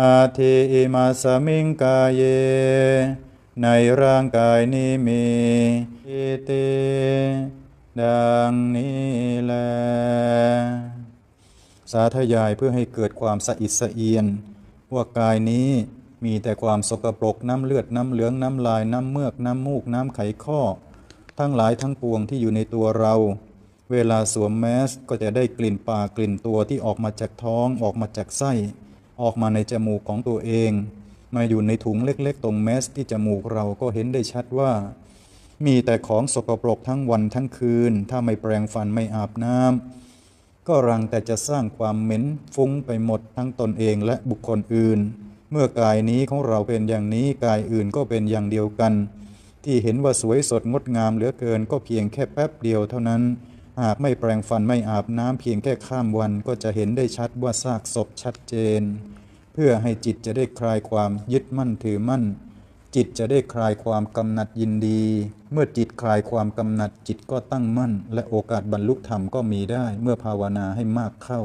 อาทิอิมาสมิงกายเย ในร่างกายนี้มีอิติดังนี้แล สาธยายเพื่อให้เกิดความสะอิดสะเอียน ว่ากายนี้มีแต่ความสกปรกน้ำเลือดน้ำเหลืองน้ำลายน้ำเมือกน้ำมูกน้ำไขข้อ ทั้งหลายทั้งปวงที่อยู่ในตัวเรา เวลาสวมแมสก็จะได้กลิ่นปากกลิ่นตัวที่ออกมาจากท้องออกมาจากไส้ ออกมาในจมูกของตัวเอง มาอยู่ในถุงเล็กๆ ตรงแมสที่จมูกเราก็เห็นได้ชัดว่า มีแต่ของสกปรกทั้งวันทั้งคืน ถ้าไม่แปรงฟันไม่อาบน้ำก็รังแต่จะสร้างความเหม็นฟุ้งไปหมดทั้งตนเองและบุคคลอื่น เมื่อกายนี้ของเราเป็นอย่างนี้กายอื่นก็เป็นอย่างเดียวกัน ที่เห็นว่าสวยสดงดงามเหลือเกินก็เพียงแค่แป๊บเดียวเท่านั้นหากไม่แปรงฟันไม่อาบน้ำเพียงแค่ข้ามวันก็จะเห็นได้ชัดว่าซากศพชัดเจน เพื่อให้จิตจะได้คลายความยึดมั่นถือมั่น จิตจะได้คลายความกำหนัดยินดี เมื่อจิตคลายความกำหนัดจิตก็ตั้งมั่น และโอกาสบรรลุธรรมก็มีได้เมื่อภาวนาให้มากเข้า